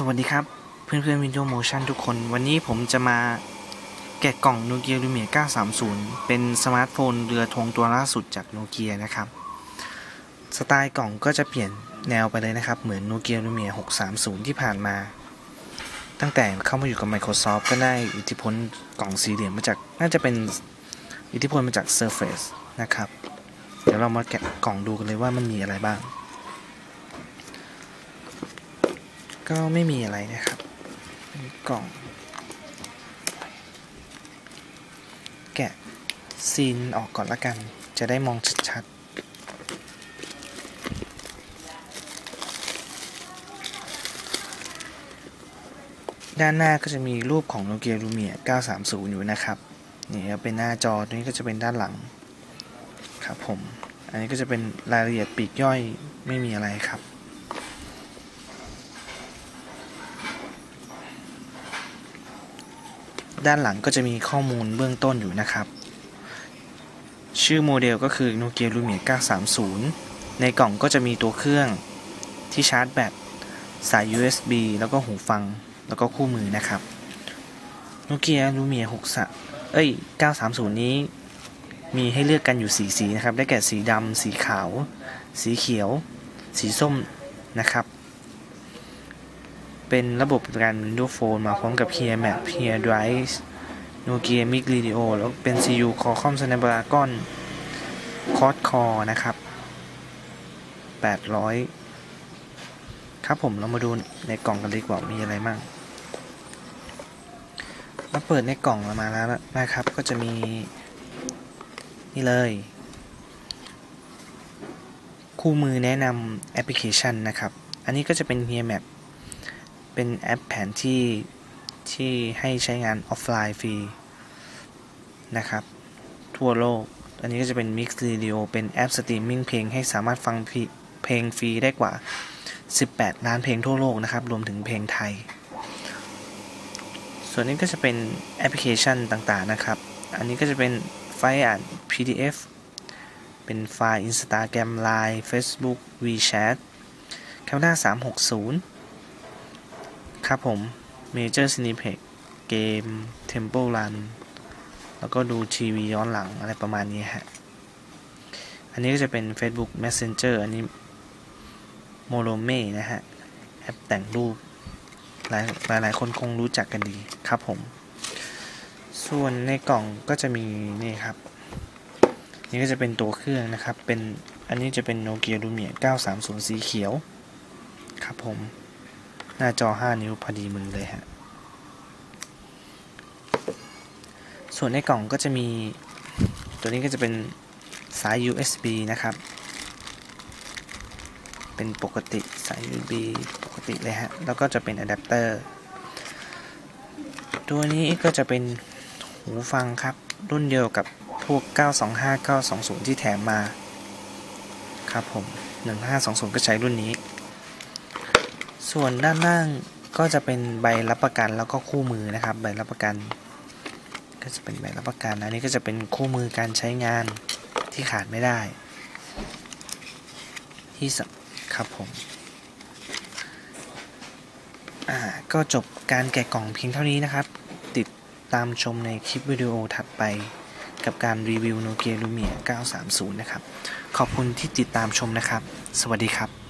สวัสดีครับ เพื่อนเพื่อนวินโดว์โมชั่นทุกคน วันนี้ผมจะมาแกะกล่องโนเกียลูเมีย930 เป็นสมาร์ทโฟนเรือธงตัวล่าสุดจากโนเกียนะครับ สไตล์กล่องก็จะเปลี่ยนแนวไปเลยนะครับ เหมือนโนเกียลูเมีย630 ที่ผ่านมา ตั้งแต่เข้ามาอยู่กับ Microsoft ก็ได้อิทธิพลกล่องสีเหลี่ยมมาจาก น่าจะเป็นอิทธิพลมาจาก Surface นะครับ เดี๋ยวเรามาแกะกล่องดูกันเลยว่ามันมีอะไรบ้าง ก็ไม่มีอะไรนะครับกล่อง แกะซีนออกก่อนละกัน จะได้มองชัดๆ ด้านหน้าก็จะมีรูปของโนเกียลูเมีย930 อยู่นะครับนี่ก็เป็นหน้าจอตัวนี้ก็จะเป็นด้านหลังครับผม อันนี้ก็จะเป็นรายละเอียดปีกย่อยไม่มีอะไรครับ ด้านหลังก็จะมีข้อมูลเบื้องต้นอยู่นะครับ ชื่อโมเดลก็คือ Nokia Lumia 930 ในกล่องก็จะมีตัวเครื่องที่ชาร์จแบตสาย USB แล้วก็หูฟังแล้วก็คู่มือนะครับ Nokia Lumia 6เอ้ย 930 นี้มีให้เลือกกันอยู่สีสีนะครับ ได้แก่สีดำ สีขาว สีเขียว สีส้มนะครับ เป็นระบบการ Windows Phone มาพร้อมกับ Here Map Here Drive Nokia Mic Radio แล้วเป็น CPU Qualcomm Snapdragon Quad Core นะครับ 800 ครับผมเรามาดูในกล่องกันดีกว่ามีอะไรมั่งมาเปิดในกล่องมาแล้วนะครับ ก็จะมีนี่เลย คู่มือแนะนำแอปพลิเคชันนะครับ อันนี้ก็จะเป็น Here Map เป็นแอปแผนที่ที่ให้ใช้งานออฟไลน์ฟรี นะครับ ทั่วโลก อันนี้ก็จะเป็น Mix Radio เป็นแอปสตรีมมิ่งเพลงให้สามารถฟังเพลงฟรีได้กว่า 18 ล้านเพลงทั่วโลกนะครับ รวมถึงเพลงไทย ส่วนนี้ก็จะเป็นแอปพลิเคชันต่างๆนะครับ อันนี้ก็จะเป็นไฟล์อ่าน PDF เป็นไฟล์ Instagram Line Facebook WeChat Camera 360 ครับผม Major Cineplex เกม Temple Run แล้วก็ดูทีวีย้อนหลังอะไรประมาณนี้ฮะ อันนี้ก็จะเป็น Facebook Messenger อันนี้ m o r o m e นะฮะ แอปแต่งรูป หลายหลายหลายคนคงรู้จักกันดีครับผม ส่วนในกล่องก็จะมีนี่ครับ นี่ก็จะเป็นตัวเครื่องนะครับ เป็น อันนี้จะเป็น Nokia Lumia 930 สีเขียว ครับผม หน้าจอ 5 นิ้วพอดีมือเลยฮะ ส่วนในกล่องก็จะมี ตัวนี้ก็จะเป็นสาย USB นะครับ เป็นปกติสาย USB ปกติเลยฮะ แล้วก็จะเป็นอะแดปเตอร์ ตัวนี้ก็จะเป็นหูฟังครับ รุ่นเดียวกับพวก 925 920 ที่แถมมา ครับผม 1520 ก็ใช้รุ่นนี้ ส่วนด้านล่างก็จะเป็นใบรับประกันแล้วก็คู่มือนะครับ ใบรับประกัน ก็จะเป็นใบรับประกันอันนี้ก็จะเป็นคู่มือการใช้งานที่ขาดไม่ได้ ที่สครับผมอ่าก็จบการแกะกล่องเพียงเท่านี้นะครับ ติดตามชมในคลิปวิดีโอถัดไปกับการรีวิว Nokia Lumia 930 นะครับ ขอบคุณที่ติดตามชมนะครับ สวัสดีครับ